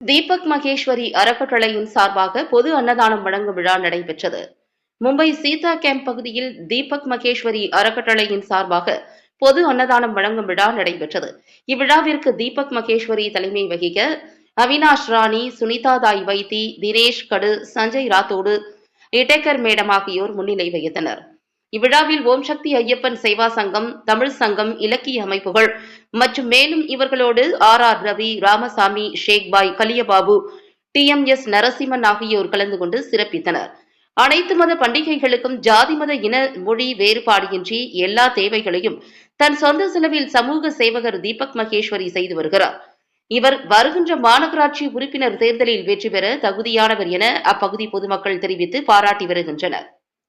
தீபக் மகேஸ்வரி அறக்கட்டளையின் சார்பாக பொது அன்னதானம் வழங்கும் விழா நடைபெற்றது. மும்பை சீதா கேம்ப் பகுதியில் தீபக் மகேஸ்வரி அறக்கட்டளையின் சார்பாக பொது அன்னதானம் வழங்கும் விழா நடைபெற்றது. இவ்விழாவிற்கு தீபக் மகேஸ்வரி தலைமை வகிக்க அவினாஷ் ராணி சுனிதா தாய் வைத்தி தினேஷ் கடு சஞ்சய் ராத்தோடு இட்டேக்கர் மேடம் ஆகியோர் முன்னிலை வகித்தனர். இவ்விழாவில் ஓம் சக்தி ஐயப்பன் சேவா சங்கம் தமிழ் சங்கம் இலக்கிய அமைப்புகள் மற்றும் மேலும் இவர்களோடு R R Ravi Ramasamy Sheikhbhai Kaliyababu T M S Narasimhan ஆகியோர் கலந்து கொண்டு சிறப்பித்தனர். அனைத்து மத பண்டிகைகளுக்கும் ஜாதி மத இன மொழி வேறுபாடின்றி எல்லா தேவைகளையும் தன் சொந்த செலவில் சமூக சேவகர் தீபக் மகேஸ்வரி செய்து வருகிறார். இவர் வருகின்ற மாநகராட்சி உறுப்பினர் தேர்தலில் வெற்றி பெற தகுதியானவர் என அப்பகுதி பொதுமக்கள் தெரிவித்து பாராட்டி வருகின்றனர்.